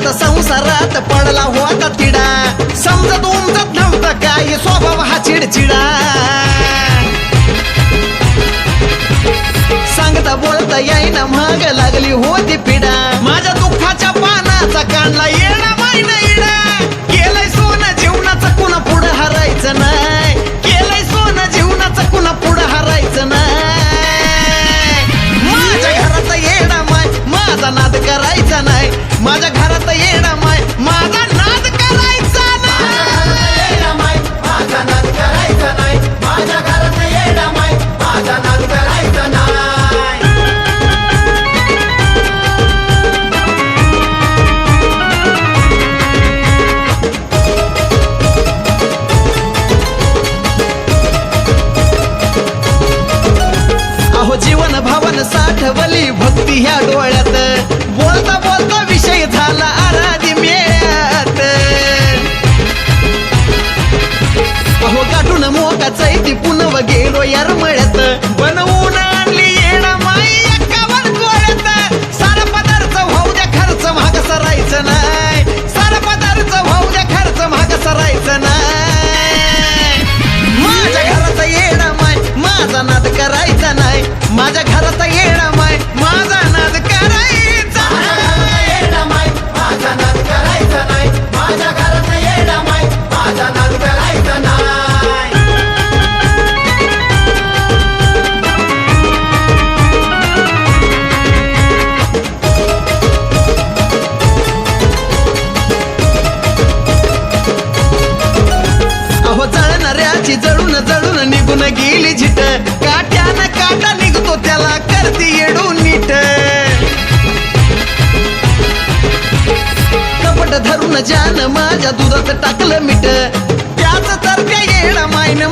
घरात संसारात पडला होता तिडा. समजत उमजत नव्हतं काय स्वभाव हा चिडचिडा. सांगता बोलता येईना मग मालवली भक्ती ह्या डोळ्यात. बोलता बोलता विषय झाला आराधी मेळ्यात. अहो काटून मोकाच ती पुनव गेलो यार धरून जान माझ्या दुधात टाकलं मिठ. त्याच तर ते येणं मायन